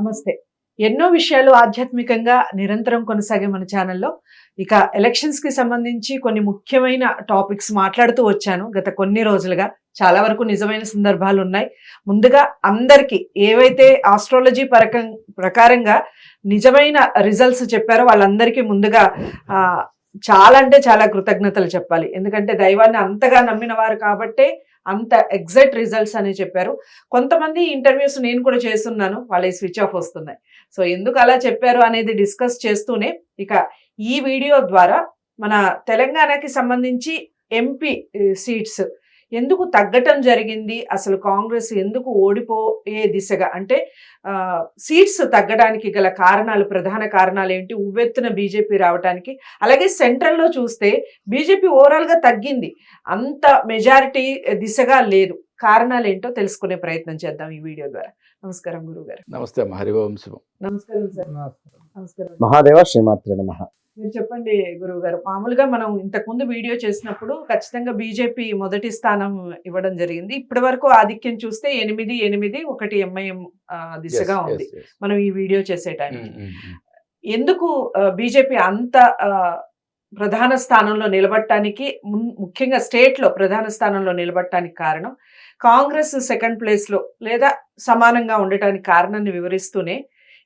నమస్తే. ఎన్నో విషయాలు ఆధ్యాత్మికంగా నిరంతరం కొనసాగే మన ఛానల్లో. ఇక ఎలక్షన్స్కి సంబంధించి కొన్ని ముఖ్యమైన టాపిక్స్ మాట్లాడుతూ వచ్చాను. గత కొన్ని రోజులుగా చాలా వరకు నిజమైన సందర్భాలు ఉన్నాయి. ముందుగా అందరికీ ఏవైతే ఆస్ట్రాలజీ పరకం ప్రకారంగా నిజమైన రిజల్ట్స్ చెప్పారో వాళ్ళందరికీ ముందుగా చాలా అంటే చాలా కృతజ్ఞతలు చెప్పాలి. ఎందుకంటే దైవాన్ని అంతగా నమ్మిన వారు కాబట్టే అంత ఎగ్జాక్ట్ రిజల్ట్స్ అని చెప్పారు. కొంతమంది ఇంటర్వ్యూస్ నేను కూడా చేస్తున్నాను వాళ్ళ స్విచ్ ఆఫ్ వస్తున్నాయి. సో ఎందుకు అలా చెప్పారు అనేది డిస్కస్ చేస్తూనే ఇక ఈ వీడియో ద్వారా మన తెలంగాణకి సంబంధించి ఎంపీ సీట్స్ ఎందుకు తగ్గటం జరిగింది? అసలు కాంగ్రెస్ ఎందుకు ఓడిపోయే దిశగా? అంటే సీట్స్ తగ్గడానికి గల కారణాలు ప్రధాన కారణాలు ఏంటి? ఉవ్వెత్తున బీజేపీ రావడానికి అలాగే సెంట్రల్లో చూస్తే బీజేపీ ఓవరాల్గా తగ్గింది. అంత మెజారిటీ దిశగా లేదు. కారణాలు ఏంటో తెలుసుకునే ప్రయత్నం చేద్దాం ఈ వీడియో ద్వారా. నమస్కారం గురువు గారు నమస్తే శుభం నమస్కారం సార్. నమస్కారం. మహాదేవ శ్రీమాత్రే నమ. మీరు చెప్పండి గురువు గారు మామూలుగా మనం ఇంతకుముందు వీడియో చేసినప్పుడు ఖచ్చితంగా బీజేపీ మొదటి స్థానం ఇవ్వడం జరిగింది ఇప్పటి వరకు ఆధిక్యం చూస్తే ఎనిమిది ఎనిమిది ఒకటి ఎంఐఎం దిశగా ఉంది. మనం ఈ వీడియో చేసే టైం. ఎందుకు బీజేపీ అంత ప్రధాన స్థానంలో నిలబడటానికి ముఖ్యంగా స్టేట్లో ప్రధాన స్థానంలో నిలబడటానికి కారణం కాంగ్రెస్ సెకండ్ ప్లేస్లో లేదా సమానంగా ఉండటానికి కారణాన్ని వివరిస్తూనే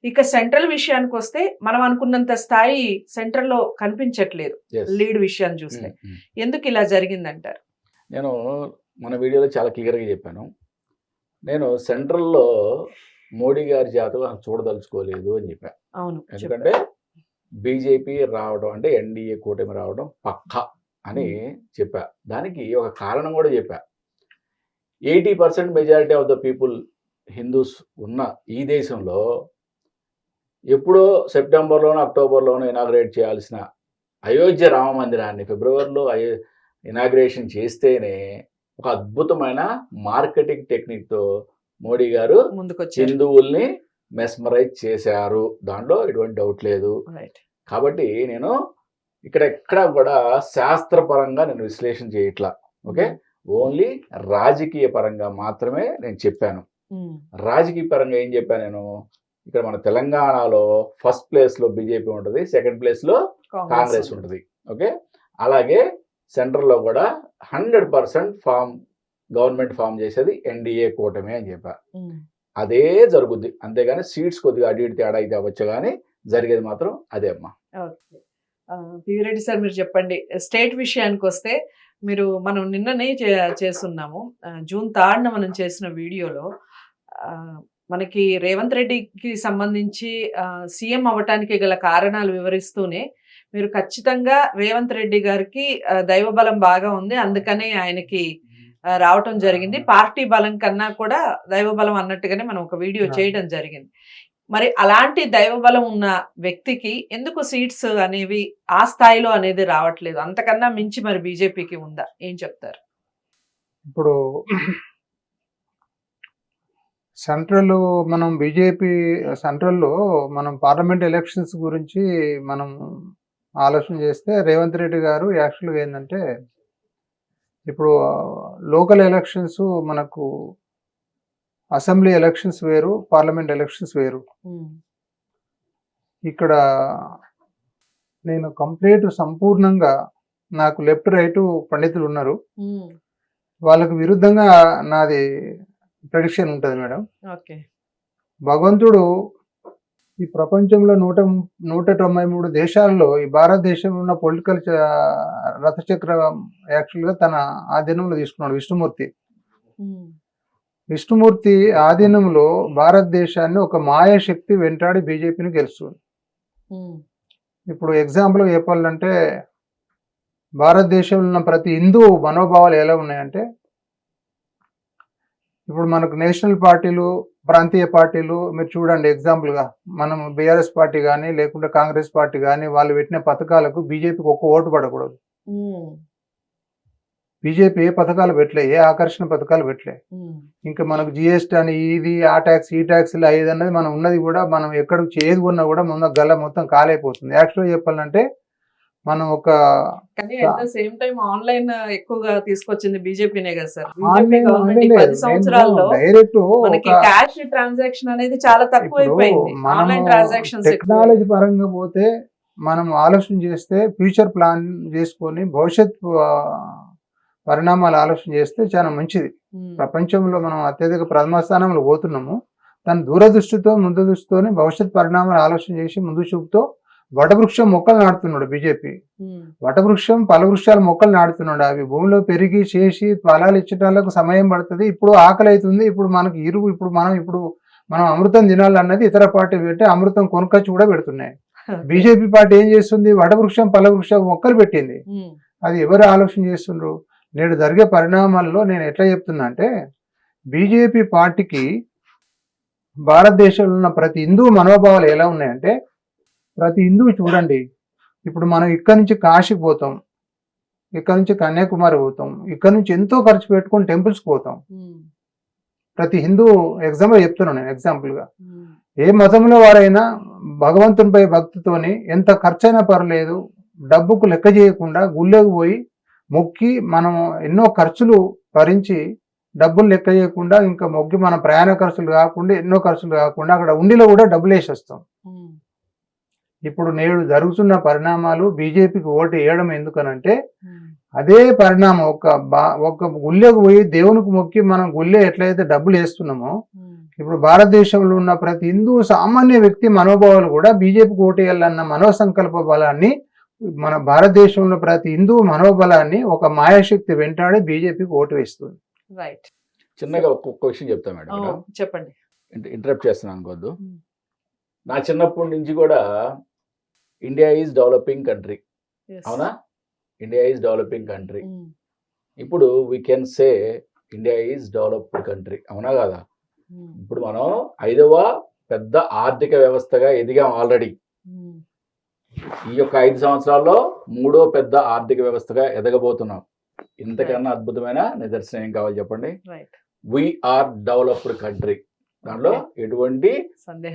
ఇక సెంట్రల్ విషయానికి వస్తే మనం అనుకున్నంత స్థాయి సెంట్రల్లో కనిపించట్లేదు. లీడ్ విషయాన్ని చూస్తే. ఉమ్, ఉమ్. ఎందుకు ఇలా జరిగిందంటారు? నేను మన వీడియోలో చాలా క్లియర్గా చెప్పాను. నేను సెంట్రల్లో మోడీ గారి జాతకం చూడదలుచుకోలేదు అని చెప్పాను అవును ఎందుకంటే బీజేపీ రావడం అంటే ఎన్డీఏ కూటమి రావడం పక్క అని చెప్పా. దానికి ఒక కారణం కూడా చెప్పా. Eighty percent majority of the people Hindus ఉన్న ఈ దేశంలో ఎప్పుడో సెప్టెంబర్లోనో అక్టోబర్లోనో ఇనాగ్రేట్ చేయాల్సిన అయోధ్య రామ మందిరాన్ని ఫిబ్రవరిలో అయో ఇనాగ్రేషన్ చేస్తేనే ఒక అద్భుతమైన మార్కెటింగ్ టెక్నిక్తో మోడీ గారు హిందువుల్ని మెస్మరైజ్ చేశారు. దాంట్లో ఎటువంటి డౌట్ లేదు. కాబట్టి నేను ఇక్కడ ఎక్కడ కూడా శాస్త్రపరంగా నేను విశ్లేషణ చేయట్లా. ఓకే? ఓన్లీ రాజకీయ పరంగా మాత్రమే నేను చెప్పాను. రాజకీయ పరంగా ఏం చెప్పాను నేను? ఇక్కడ మన తెలంగాణలో ఫస్ట్ ప్లేస్లో బీజేపీ ఉంటుంది సెకండ్ ప్లేస్లో కాంగ్రెస్ ఉంటుంది ఓకే? అలాగే సెంట్రల్లో కూడా hundred percent form government form చేసేది ఎన్డీఏ కూటమి అని చెప్పా. అదే జరుగుద్ది అంతేగాని సీట్స్ కొద్దిగా అటు ఇటు తేడా అయితే అవ్వచ్చు కానీ జరిగేది మాత్రం అదే అమ్మా. పివిరెడ్డి సార్ మీరు చెప్పండి స్టేట్ విషయానికి వస్తే మీరు మనం నిన్ననే చేస్తున్నాము జూన్ థర్డ్న మనం చేసిన వీడియోలో మనకి రేవంత్ రెడ్డికి సంబంధించి సీఎం అవ్వటానికి గల కారణాలు వివరిస్తూనే మీరు ఖచ్చితంగా రేవంత్ రెడ్డి గారికి ఆ, దైవ బలం బాగా ఉంది. అందుకనే ఆయనకి రావటం జరిగింది. పార్టీ బలం కన్నా కూడా దైవ బలం అన్నట్టుగానే మనం ఒక వీడియో. చేయడం జరిగింది. మరి అలాంటి దైవ బలం ఉన్న వ్యక్తికి ఎందుకు సీట్స్ అనేవి ఆ స్థాయిలో అనేది రావట్లేదు? అంతకన్నా మించి మరి బీజేపీకి ఉందా? ఏం చెప్తారు? ఇప్పుడు సెంట్రల్ మనం బీజేపీ సెంట్రల్లో మనం పార్లమెంట్ ఎలక్షన్స్ గురించి మనం ఆలోచన చేస్తే రేవంత్ రెడ్డి గారు యాక్చువల్గా ఏంటంటే ఇప్పుడు లోకల్ ఎలక్షన్స్ మనకు అసెంబ్లీ ఎలక్షన్స్ వేరు పార్లమెంట్ ఎలక్షన్స్ వేరు. ఇక్కడ నేను కంప్లీట్ సంపూర్ణంగా నాకు లెఫ్ట్ రైట్ పండితులు ఉన్నారు. వాళ్ళకు విరుద్ధంగా నాది ప్రెడిక్షన్ ఉంటుంది మేడం. ఓకే. భగవంతుడు ఈ ప్రపంచంలో నూట నూట తొంభై మూడు దేశాల్లో ఈ భారతదేశంలో ఉన్న పొలిటికల్ రథచక్రం యాక్చువల్గా తన ఆధీనంలో తీసుకున్నాడు విష్ణుమూర్తి. విష్ణుమూర్తి ఆధీనంలో భారతదేశాన్ని ఒక మాయాశక్తి వెంటాడి బీజేపీని గెలుస్తుంది. ఇప్పుడు ఎగ్జాంపుల్ చెప్పాలంటే భారతదేశంలో ఉన్న ప్రతి హిందూ మనోభావాలు ఎలా ఉన్నాయంటే ఇప్పుడు మనకు నేషనల్ పార్టీలు ప్రాంతీయ పార్టీలు మీరు చూడండి ఎగ్జాంపుల్గా మనం బీఆర్ఎస్ పార్టీ కానీ లేకుంటే కాంగ్రెస్ పార్టీ కానీ వాళ్ళు పెట్టిన పథకాలకు బీజేపీకి ఒక్క ఓటు పడకూడదు. బీజేపీ ఏ పథకాలు పెట్టలే ఏ ఆకర్షణ పథకాలు పెట్టలే. ఇంకా మనకు జిఎస్టీ అని ఇది ఆ ట్యాక్స్ ఈ ట్యాక్స్ ఇది అన్నది మనం ఉన్నది కూడా మనం ఎక్కడికి ఏది ఉన్నా కూడా మొన్న గల్ల మొత్తం కాలైపోతుంది. యాక్చువల్గా చెప్పాలంటే మనం ఒక కానీ at the same time online ఎక్కువగా తీసుకొచ్చింది బీజేపీనే కదా సార్ బీజేపీ ఆన్లైన్ గవర్నమెంట్ ఈ పది సంవత్సరాల్లో డైరెక్ట్ మనకి క్యాష్ ట్రాన్సాక్షన్ అనేది చాలా ఆన్లైన్ ట్రాన్సాక్షన్స్ టెక్నాలజీ పరంగా పోతే మనం ఆలోచన చేస్తే ఫ్యూచర్ ప్లాన్ చేసుకొని భవిష్యత్ పరిణామాలు ఆలోచన చేస్తే చాలా మంచిది. ప్రపంచంలో మనం అత్యధిక ప్రథమ స్థానంలో పోతున్నాము. తన దూరదృష్టితో ముందు దృష్టితోని భవిష్యత్ పరిణామాలు ఆలోచన చేసి ముందు చూపుతో వటవృక్షం మొక్కలు నాటుతున్నాడు బీజేపీ. వటవృక్షం ఫలవృక్షాల మొక్కలు నాటుతున్నాడు. అవి భూమిలో పెరిగి చేసి ఫలాలు ఇచ్చటాలకు సమయం పడుతుంది. ఇప్పుడు ఆకలి అవుతుంది. ఇప్పుడు మనకి ఇరువు ఇప్పుడు మనం ఇప్పుడు మనం అమృతం తినాలన్నది ఇతర పార్టీ పెట్టి అమృతం కొనుకొచ్చి కూడా పెడుతున్నాయి. బీజేపీ పార్టీ ఏం చేస్తుంది? వటవృక్షం ఫలవృక్షం మొక్కలు పెట్టింది. అది ఎవరు ఆలోచన చేస్తుండ్రు? నేడు జరిగే పరిణామాల్లో నేను ఎట్లా చెప్తున్నా అంటే బీజేపీ పార్టీకి భారతదేశంలో ఉన్న ప్రతి హిందూ మనోభావాలు ఎలా ఉన్నాయంటే ప్రతి హిందువు చూడండి. ఇప్పుడు మనం ఇక్కడ నుంచి కాశీకి పోతాం. ఇక్కడ నుంచి కన్యాకుమారి పోతాం. ఇక్కడ నుంచి ఎంతో ఖర్చు పెట్టుకొని టెంపుల్స్కి పోతాం. ప్రతి హిందూ ఎగ్జాంపుల్ చెప్తున్నాను నేను ఎగ్జాంపుల్గా. ఏ మతంలో వారైనా భగవంతునిపై భక్తితోని ఎంత ఖర్చైనా పర్లేదు డబ్బుకు లెక్క చేయకుండా గుళ్ళోకి పోయి మొక్కి మనం ఎన్నో ఖర్చులు భరించి డబ్బులు లెక్క చేయకుండా ఇంకా మొక్కి మన ప్రయాణ ఖర్చులు కాకుండా ఎన్నో ఖర్చులు కాకుండా అక్కడ ఉండిలో కూడా డబ్బులు వేసేస్తాం. ఇప్పుడు నేడు జరుగుతున్న పరిణామాలు బీజేపీకి ఓటు వేయడం ఎందుకనంటే అదే పరిణామం ఒక బా ఒక గుళ్ళోకి పోయి దేవునికి మొక్కి మనం గుళ్ళే ఎట్లయితే డబ్బులు వేస్తున్నామో ఇప్పుడు భారతదేశంలో ఉన్న ప్రతి హిందూ సామాన్య వ్యక్తి మనోభావాలు కూడా బీజేపీకి ఓటేయాలన్న మనోసంకల్ప బలాన్ని మన భారతదేశంలో ప్రతి హిందూ మనోబలాన్ని ఒక మాయాశక్తి వెంటాడి బీజేపీకి ఓటు వేస్తుంది. రైట్ చిన్నగా ఒక్కొక్క విషయం చెప్తాను మేడం. చెప్పండి. ఇంట- ఇంటరప్ట్ చేస్తున్నాను అనుకోవద్దు Hmm. నా చిన్నప్పటి నుంచి కూడా ఇండియా ఈజ్ డెవలపింగ్ కంట్రీ. అవునా? India is developing country. ఇప్పుడు we can say India is developed country అవునా కదా? Mm. ఇప్పుడు మనం ఐదవ పెద్ద ఆర్థిక వ్యవస్థగా ఎదిగాం ఆల్రెడీ Mm. ఈ యొక్క ఐదు సంవత్సరాల్లో మూడో పెద్ద ఆర్థిక వ్యవస్థగా ఎదగబోతున్నాం. ఇంతకన్నా అద్భుతమైన నిదర్శనం ఏం కావాలి చెప్పండి? వీఆర్ డెవలప్డ్ కంట్రీ దాంట్లో ఎటువంటి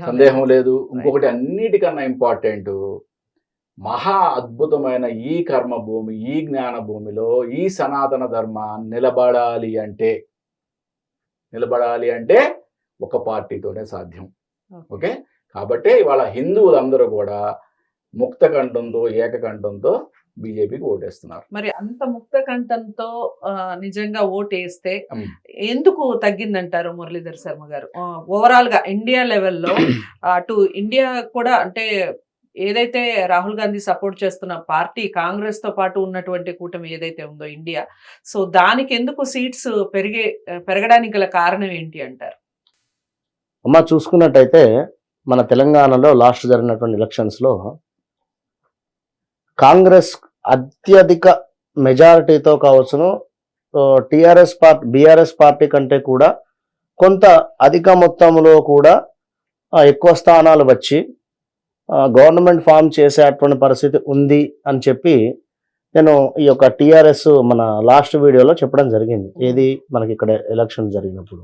సందేహం లేదు. ఇంకొకటి అన్నిటికన్నా ఇంపార్టెంట్ మహా అద్భుతమైన ఈ కర్మ భూమి ఈ జ్ఞాన భూమిలో ఈ సనాతన ధర్మ నిలబడాలి అంటే నిలబడాలి అంటే ఒక పార్టీతోనే సాధ్యం. ఓకే కాబట్టి ఇవాళ హిందువులందరూ కూడా ముక్త కంఠంతో ఏకకంఠంతో బీజేపీకి ఓటేస్తున్నారు మరి అంత ముక్త కంఠంతో నిజంగా ఓట్ వేస్తే Mm. ఎందుకు తగ్గిందంటారు మురళీధర్ శర్మ గారు ఓవరాల్గా ఇండియా లెవెల్లో అటు ఇండియా కూడా అంటే ఏదైతే రాహుల్ గాంధీ సపోర్ట్ చేస్తున్న పార్టీ కాంగ్రెస్తో పాటు ఉన్నటువంటి కూటమి ఏదైతే ఉందో ఇండియా సో దానికి ఎందుకు సీట్స్ పెరిగే పెరగడానికి గల కారణం ఏంటి అంటారు? అమ్మ చూసుకున్నట్టయితే మన తెలంగాణలో లాస్ట్ జరిగినటువంటి ఎలక్షన్స్లో కాంగ్రెస్ అత్యధిక మెజారిటీతో కావచ్చును టిఆర్ఎస్ పార్టీ బీఆర్ఎస్ పార్టీ కంటే కూడా కొంత అధిక మొత్తంలో కూడా ఎక్కువ స్థానాలు వచ్చి గవర్నమెంట్ ఫామ్ చేసేటువంటి పరిస్థితి ఉంది అని చెప్పి నేను ఈ యొక్క టిఆర్ఎస్ మన లాస్ట్ వీడియోలో చెప్పడం జరిగింది. ఏది మనకి ఇక్కడ ఎలక్షన్ జరిగినప్పుడు.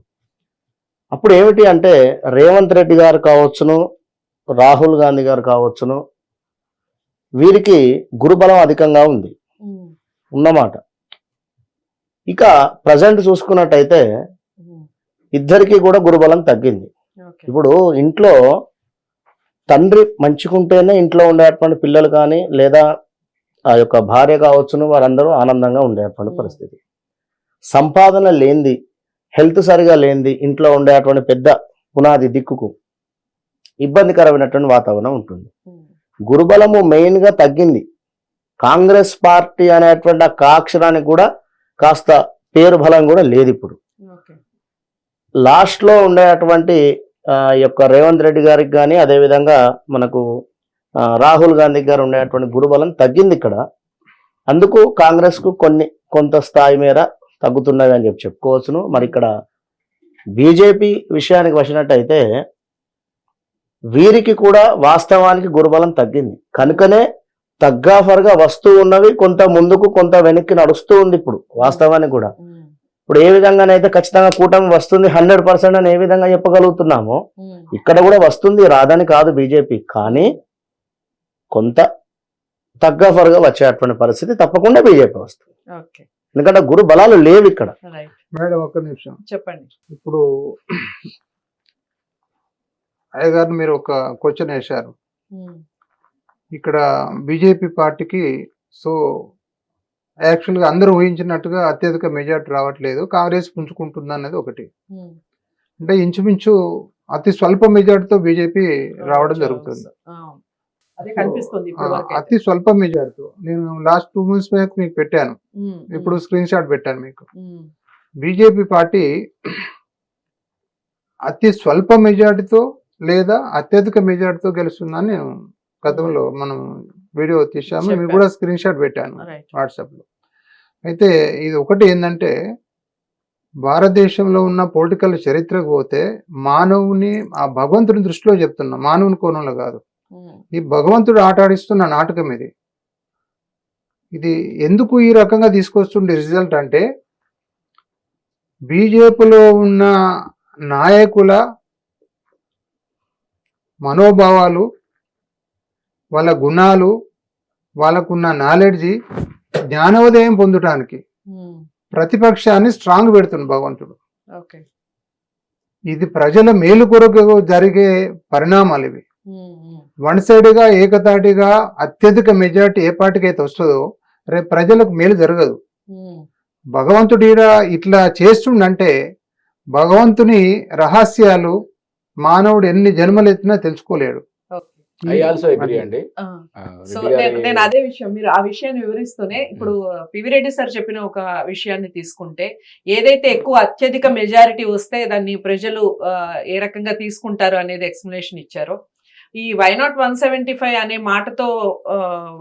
అప్పుడు ఏమిటి అంటే రేవంత్ రెడ్డి గారు కావచ్చును రాహుల్ గాంధీ గారు కావచ్చును వీరికి గురుబలం అధికంగా ఉంది. ఉన్నమాట. ఇక ప్రజెంట్ చూసుకున్నట్టయితే ఇద్దరికి కూడా గురుబలం తగ్గింది. ఇప్పుడు ఇంట్లో తండ్రి మంచిగుంటేనే ఇంట్లో ఉండేటువంటి పిల్లలు కానీ లేదా ఆ యొక్క భార్య కావచ్చును వారందరూ ఆనందంగా ఉండేటువంటి Hmm. పరిస్థితి. సంపాదన లేనిది హెల్త్ సరిగా లేనిది ఇంట్లో ఉండేటువంటి పెద్ద పునాది దిక్కుకు ఇబ్బందికరమైనటువంటి వాతావరణం ఉంటుంది. గురుబలము మెయిన్గా తగ్గింది. కాంగ్రెస్ పార్టీ అనేటువంటి ఆ కాక్షరానికి కూడా కాస్త పేరు బలం కూడా లేదు ఇప్పుడు ఓకే. లాస్ట్లో ఉండేటువంటి యొక్క రేవంత్ రెడ్డి గారికి కానీ అదేవిధంగా మనకు రాహుల్ గాంధీ గారు ఉండేటువంటి గురుబలం తగ్గింది ఇక్కడ. అందుకు కాంగ్రెస్కు కొన్ని కొంత స్థాయి మేర తగ్గుతున్నది అని చెప్పి చెప్పుకోవచ్చును. మరి ఇక్కడ బీజేపీ విషయానికి వచ్చినట్టయితే వీరికి కూడా వాస్తవానికి గురుబలం తగ్గింది. కనుకనే తగ్గాఫర్గా వస్తూ ఉన్నవి కొంత ముందుకు కొంత వెనక్కి నడుస్తూ ఉంది ఇప్పుడు వాస్తవానికి కూడా. ఇప్పుడు ఏ విధంగానైతే ఖచ్చితంగా కూటమి వస్తుంది హండ్రెడ్ పర్సెంట్ అని ఏ విధంగా చెప్పగలుగుతున్నామో ఇక్కడ కూడా వస్తుంది రాదని కాదు బీజేపీ. కానీ కొంత తగ్గఫర్గా వచ్చేటువంటి పరిస్థితి తప్పకుండా బీజేపీ వస్తుంది. ఓకే. ఎందుకంటే గురు బలాలు లేవు ఇక్కడ. రైట్ మేడం ఒక్క నిమిషం. చెప్పండి. ఇప్పుడు అయ్యగారు మీరు ఒక క్వశ్చన్ వేశారు. ఇక్కడ బీజేపీ పార్టీకి సో యాక్చువల్గా అందరూ ఊహించినట్టుగా అత్యధిక మెజార్టీ రావట్లేదు. కాంగ్రెస్ పుంజుకుంటుంది అనేది ఒకటి. అంటే ఇంచుమించు అతి స్వల్ప మెజార్టీతో బీజేపీ రావడం జరుగుతుంది. అతి స్వల్ప మెజార్టీతో నేను లాస్ట్ టూ మంత్స్ బ్యాక్ మీకు పెట్టాను. ఇప్పుడు స్క్రీన్ షాట్ పెట్టాను మీకు. బీజేపీ పార్టీ అతి స్వల్ప మెజార్టీతో లేదా అత్యధిక మెజార్టీతో గెలుస్తుందని నేను గతంలో మనం వీడియో తీసాము మీకు కూడా స్క్రీన్ షాట్ పెట్టాను వాట్సాప్లో అయితే ఇది ఒకటి ఏంటంటే భారతదేశంలో ఉన్న పొలిటికల్ చరిత్రకు పోతే మానవుని ఆ భగవంతుని దృష్టిలో చెప్తున్నా. మానవుని కోణంలో కాదు. ఈ భగవంతుడు ఆట ఆడిస్తున్న నాటకం ఇది. ఇది ఎందుకు ఈ రకంగా తీసుకొస్తుండే రిజల్ట్ అంటే బీజేపీలో ఉన్న నాయకుల మనోభావాలు వాళ్ళ గుణాలు వాళ్ళకున్న నాలెడ్జి జ్ఞానోదయం పొందటానికి ప్రతిపక్షాన్ని స్ట్రాంగ్ పెడుతుంది భగవంతుడు. ఓకే ఇది ప్రజల మేలు కొరకు జరిగే పరిణామాలు ఇవి. వన్ సైడ్గా ఏకతాటిగా అత్యధిక మెజార్టీ ఏ పార్టీకి అయితే వస్తుందో రేపు ప్రజలకు మేలు జరగదు. భగవంతుడు ఇట్లా చేస్తుండంటే భగవంతుని రహస్యాలు మానవుడు ఎన్ని జన్మలు ఎత్తినా తెలుసుకోలేడు. ఐ ఆల్సో అగ్రి అండి. ఆ, సో నేను అదే విషయం మీరు ఆ విషయాన్ని వివరిస్తూనే ఇప్పుడు పివి రెడ్డి సార్ చెప్పిన ఒక విషయాన్ని తీసుకుంటే ఏదైతే ఎక్కువ అత్యధిక మెజారిటీ వస్తే దాన్ని ప్రజలు ఏ రకంగా తీసుకుంటారు అనేది ఎక్స్ప్లెనేషన్ ఇచ్చారు. ఈ why not one seventy five అనే మాటతో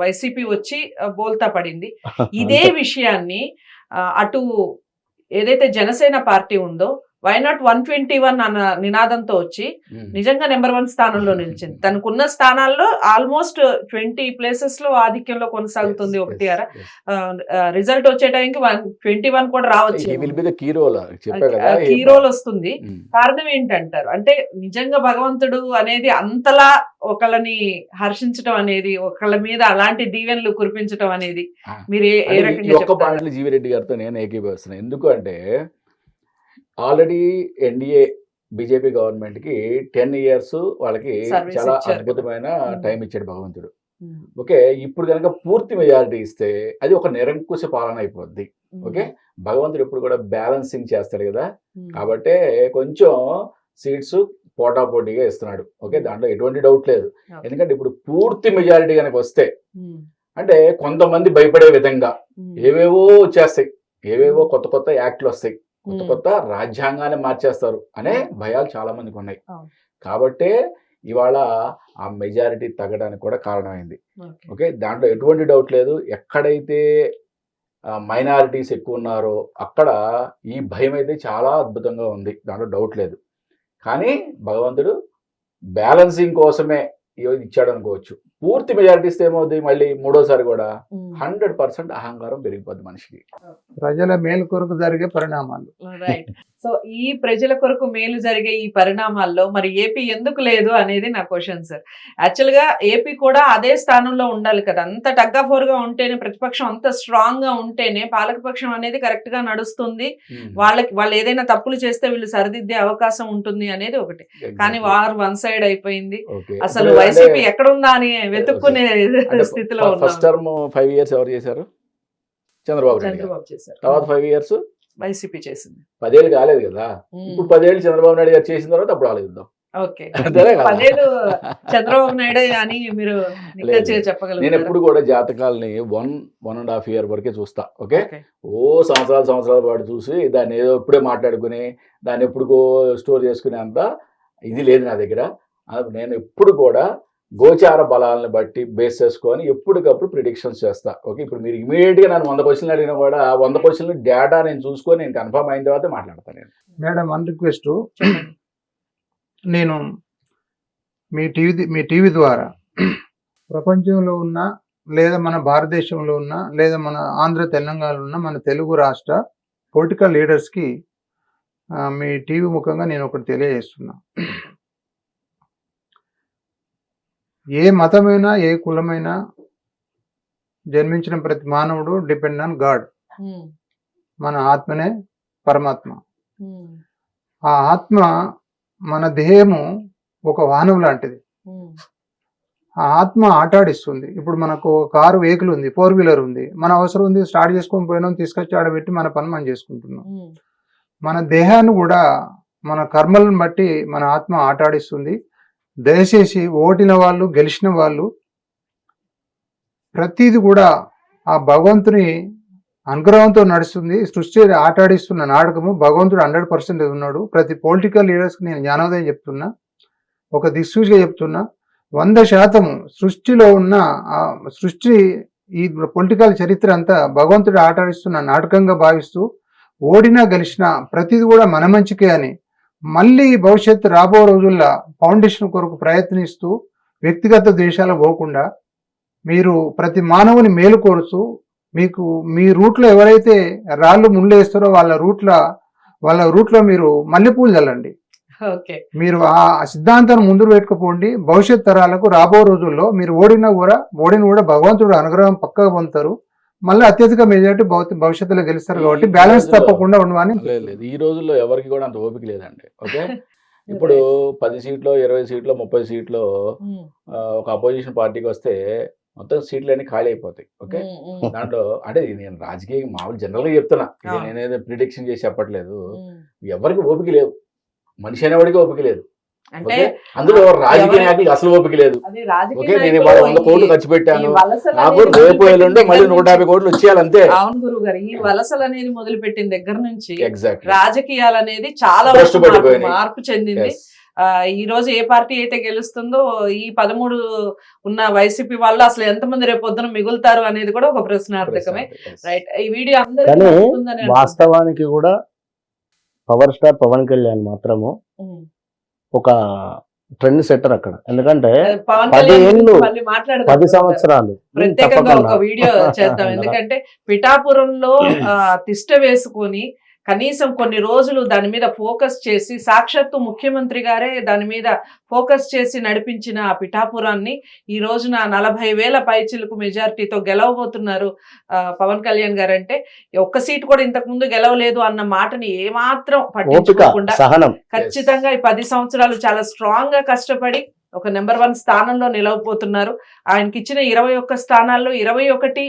వైసీపీ వచ్చి బోల్తా పడింది. ఇదే విషయాన్ని అటు ఏదైతే జనసేన పార్టీ ఉందో why not one twenty one అన్న నినాదంతో వచ్చి ఉమ్. నిజంగా నెంబర్ వన్ స్థానంలో నిలిచింది. తనకున్న స్థానాల్లో ఆల్మోస్ట్ ట్వంటీ ప్లేసెస్లో ఆధిక్యంలో కొనసాగుతుంది ఒకటి అర. రిజల్ట్ వచ్చే టైంకి వన్ ట్వంటీ వన్ కూడా రావచ్చు. He will be the key role, చెప్పా కదా కీ రోల్ వస్తుంది. ఉమ్. కారణం ఏంటంటారు? అంటే నిజంగా భగవంతుడు అనేది అంతలా ఒకళ్ళని హర్షించడం అనేది ఒకళ్ళ మీద అలాంటి దీవెనలు కురిపించడం అనేది. మీరు ఏ- రకంగా జీవిరెడ్డి గారితో నేను ఏకీభవిస్తున్నాను ఎందుకు అంటే ఆల్రెడీ ఎన్డీఏ బీజేపీ గవర్నమెంట్కి టెన్ ఇయర్స్ వాళ్ళకి చాలా. అద్భుతమైన. టైం ఇచ్చాడు భగవంతుడు. ఓకే ఇప్పుడు కనుక పూర్తి మెజారిటీ ఇస్తే అది ఒక నిరంకుశ పాలన అయిపోద్ది. ఓకే భగవంతుడు ఎప్పుడు కూడా బ్యాలెన్సింగ్ చేస్తాడు కదా. కాబట్టి కొంచెం సీట్స్ పోటాపోటీగా ఇస్తున్నాడు. ఓకే దాంట్లో ఎటువంటి డౌట్ లేదు. ఎందుకంటే ఇప్పుడు పూర్తి మెజారిటీ కనుక వస్తే అంటే కొంతమంది భయపడే విధంగా ఏవేవో వచ్చేస్తాయి. ఏవేవో కొత్త కొత్త యాక్ట్లు వస్తాయి. కొత్త కొత్త రాజ్యాంగాన్ని మార్చేస్తారు అనే భయాలు చాలా మందికి ఉన్నాయి. కాబట్టే ఇవాళ ఆ మెజారిటీ తగ్గడానికి కూడా కారణమైంది. ఓకే. దాంట్లో ఎటువంటి డౌట్ లేదు. ఎక్కడైతే మైనారిటీస్ ఎక్కువ ఉన్నారో అక్కడ ఈ భయం అయితే చాలా అద్భుతంగా ఉంది. దాంట్లో డౌట్ లేదు. కానీ భగవంతుడు బ్యాలెన్సింగ్ కోసమే ఇచ్చాడు అనుకోవచ్చు పూర్తి మెజారిటీ ఇస్తే ఏమవుతుంది మళ్ళీ మూడోసారి కూడా హండ్రెడ్ పర్సెంట్ అహంకారం పెరిగిపోద్ది మనిషికి. ప్రజల మేలు కొరకు జరిగే పరిణామాలు. రైట్ సో ఈ ప్రజల కొరకు మేలు జరిగే ఈ పరిణామాల్లో మరి ఏపీ ఎందుకు లేదు అనేది నా క్వశ్చన్ సార్ యాక్చువల్గా ఏపీ కూడా అదే స్థానంలో ఉండాలి కదా. అంత టగ్ ఆఫ్గా ఉంటేనే ప్రతిపక్షం అంత స్ట్రాంగ్గా ఉంటేనే పాలకపక్షం అనేది కరెక్ట్గా నడుస్తుంది. వాళ్ళకి వాళ్ళు ఏదైనా తప్పులు చేస్తే వీళ్ళు సరిదిద్దే అవకాశం ఉంటుంది అనేది ఒకటి. కానీ వార్ వన్ సైడ్ అయిపోయింది. అసలు వైసీపీ ఎక్కడుందా అని వెతుక్కునే స్థితిలో ఫస్ట్ టర్మ్ ఫైవ్ ఇయర్స్ ఎవరు చేశారు? చంద్రబాబు చేశారు. తర్వాత ఫైవ్ ఇయర్స్? వైసీపీ చేసింది. పదేళ్ళు కాలేదు కదా. ఇప్పుడు పదేళ్ళు చంద్రబాబు నాయుడు గారు చేసిన తర్వాత అప్పుడు ఆలోచిద్దాం. ఓకే? పదేళ్ళు చంద్రబాబు నాయుడు అని మీరు లేదు. నేను ఎప్పుడు కూడా జాతకాలని one one and half year వరకే చూస్తా ఓకే. ఓ సంవత్సరాలు సంవత్సరాల పాటు చూసి దాన్ని ఏదో ఇప్పుడే మాట్లాడుకుని దాన్ని ఎప్పుడుకో స్టోర్ చేసుకునే అంత ఇది లేదు నా దగ్గర. నేను ఎప్పుడు కూడా గోచార బలాలను బట్టి బేస్ చేసుకొని ఎప్పటికప్పుడు ప్రిడిక్షన్స్ చేస్తా. ఓకే ఇప్పుడు మీరు ఇమీడియట్గా నన్ను వంద క్వశ్చన్లు అడిగినా కూడా వంద క్వశ్చన్లు డేటా నేను చూసుకొని నేను కన్ఫర్మ్ అయిన తర్వాత మాట్లాడతాను నేను. మేడం వన్ రిక్వెస్ట్ నేను మీ టీవీ మీ టీవీ ద్వారా ప్రపంచంలో ఉన్న లేదా మన భారతదేశంలో ఉన్న లేదా మన ఆంధ్ర తెలంగాణలో ఉన్న మన తెలుగు రాష్ట్ర పొలిటికల్ లీడర్స్కి మీ టీవీ ముఖంగా నేను ఒకటి తెలియజేస్తున్నా. ఏ మతమైనా ఏ కులమైనా జన్మించిన ప్రతి మానవుడు డిపెండ్ ఆన్ గాడ్ మన ఆత్మనే పరమాత్మ. ఆ ఆత్మ మన దేహము ఒక వాహనం లాంటిది. ఆ ఆత్మ ఆటాడిస్తుంది. ఇప్పుడు మనకు ఒక కారు వెహికల్ ఉంది ఫోర్ వీలర్ ఉంది. మన అవసరం ఉంది స్టార్ట్ చేసుకొని పోయినాం తీసుకొచ్చి ఆడబెట్టి మన పని మనం చేసుకుంటున్నాం. మన దేహాన్ని కూడా మన కర్మలను బట్టి మన ఆత్మ ఆటాడిస్తుంది. దయచేసి ఓటిన వాళ్ళు గెలిచిన వాళ్ళు ప్రతిది కూడా ఆ భగవంతుని అనుగ్రహంతో నడుస్తుంది. సృష్టి ఆటాడిస్తున్న నాటకము భగవంతుడు హండ్రెడ్ పర్సెంట్ ఉన్నాడు. ప్రతి పొలిటికల్ లీడర్స్కి నేను జ్ఞానోదయం చెప్తున్నా. ఒక దిక్సూచిగా చెప్తున్నా. వంద శాతం సృష్టిలో ఉన్న ఆ సృష్టి ఈ పొలిటికల్ చరిత్ర అంతా భగవంతుడు ఆటాడిస్తున్న నాటకంగా భావిస్తూ ఓడినా గెలిచినా ప్రతిది కూడా మన మంచికే అని మళ్ళీ భవిష్యత్తు రాబో రోజుల్లో ఫౌండేషన్ కొరకు ప్రయత్నిస్తూ వ్యక్తిగత ద్వేషాలు పోకుండా మీరు ప్రతి మానవుని మేలు కోరుతూ మీకు మీ రూట్లో ఎవరైతే రాళ్ళు ముళ్ళు వేస్తారో వాళ్ళ రూట్ల వాళ్ళ రూట్లో మీరు మల్లెపూలు చల్లండి. మీరు ఆ సిద్ధాంతాన్ని ముందు పెట్టుకుపోండి. భవిష్యత్ తరాలకు రాబో రోజుల్లో మీరు ఓడినా కూడా ఓడిన కూడా భగవంతుడు అనుగ్రహం పక్కగా పొందుతారు. మళ్ళీ అత్యధిక మెజార్టీ భవిష్యత్ భవిష్యత్తులో గెలుస్తారు కాబట్టి బ్యాలెన్స్ తప్పకుండా ఉండవని లేదు ఈ రోజుల్లో ఎవరికి కూడా అంత ఓపిక లేదండి. ఓకే? ఇప్పుడు పది సీట్లో ఇరవై సీట్లో ముప్పై సీట్లో ఒక అపోజిషన్ పార్టీకి వస్తే మొత్తం సీట్లు అన్ని ఖాళీ అయిపోతాయి. ఓకే? దాంట్లో అంటే నేను రాజకీయ మామూలు జనరల్గా చెప్తున్నా. నేనేదో ప్రిడిక్షన్ చేసి చెప్పట్లేదు. ఎవరికి ఓపిక లేదు మనిషి అనేవాడికి ఓపిక లేదు. అంటే అందులో రాజకీయ అసలు ఓపిక లేదు. ఓకే? నేను ఇవాళ వంద కోట్లు ఖర్చు పెట్టాను. నాకు రేపు ఎల్లుండి మళ్ళీ నూట యాభై కోట్లు వచ్చేయాలి అంతే. అవును గురువు గారు ఈ వలసలు అనేది మొదలు పెట్టిన దగ్గర నుంచి ఎగ్జాక్ట్ రాజకీయాలు అనేది చాలా మార్పు- చెందింది. ఈ రోజు ఏ పార్టీ అయితే గెలుస్తుందో ఈ పదమూడు ఉన్న వైసీపీ వాళ్ళు అసలు ఎంతమంది రేపు పొద్దున మిగులుతారు అనేది కూడా ఒక ప్రశ్నార్థకమే. రైట్ ఈ వీడియో అందరికీ. వాస్తవానికి కూడా పవర్ స్టార్ పవన్ కళ్యాణ్ మాత్రము. ఒక ట్రెండ్ సెట్టర్ అక్కడ ఎందుకంటే పవన్ పది ఏళ్ళు. సంవత్సరాలు ప్రత్యేకంగా ఒక. వీడియో చేద్దాం ఎందుకంటే పిఠాపురంలో ఆ, తిష్ట వేసుకొని కనీసం కొన్ని రోజులు దాని మీద ఫోకస్ చేసి సాక్షాత్తు ముఖ్యమంత్రి గారే దాని మీద ఫోకస్ చేసి నడిపించిన ఆ పిఠాపురాన్ని ఈ రోజున నలభై వేల పైచిలకు మెజారిటీతో గెలవబోతున్నారు పవన్ కళ్యాణ్ గారు అంటే ఒక్క సీట్ కూడా ఇంతకు ముందు గెలవలేదు అన్న మాటని ఏమాత్రం పట్టించుకోకుండా ఖచ్చితంగా ఈ పది సంవత్సరాలు చాలా స్ట్రాంగ్గా కష్టపడి ఒక నెంబర్ వన్ స్థానంలో నిలవబోతున్నారు. ఆయనకి ఇచ్చిన ఇరవై ఒక్క స్థానాల్లో ఇరవై ఒకటి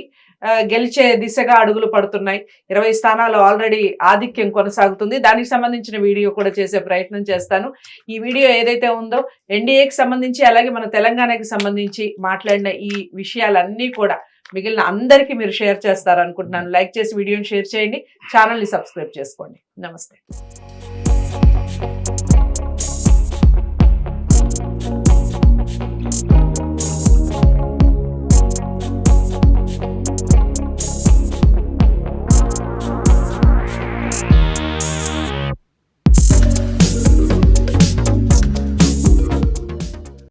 గెలిచే దిశగా అడుగులు పడుతున్నాయి. ఇరవై స్థానాలు ఆల్రెడీ ఆధిక్యం కొనసాగుతుంది. దానికి సంబంధించిన వీడియో కూడా చేసే ప్రయత్నం చేస్తాను. ఈ వీడియో ఏదైతే ఉందో ఎన్డీఏకి సంబంధించి అలాగే మన తెలంగాణకి సంబంధించి మాట్లాడిన ఈ విషయాలన్నీ కూడా మిగిలిన అందరికీ మీరు షేర్ చేస్తారు అనుకుంటున్నాను లైక్ చేసి వీడియోని షేర్ చేయండి. ఛానల్ని సబ్స్క్రైబ్ చేసుకోండి. నమస్తే.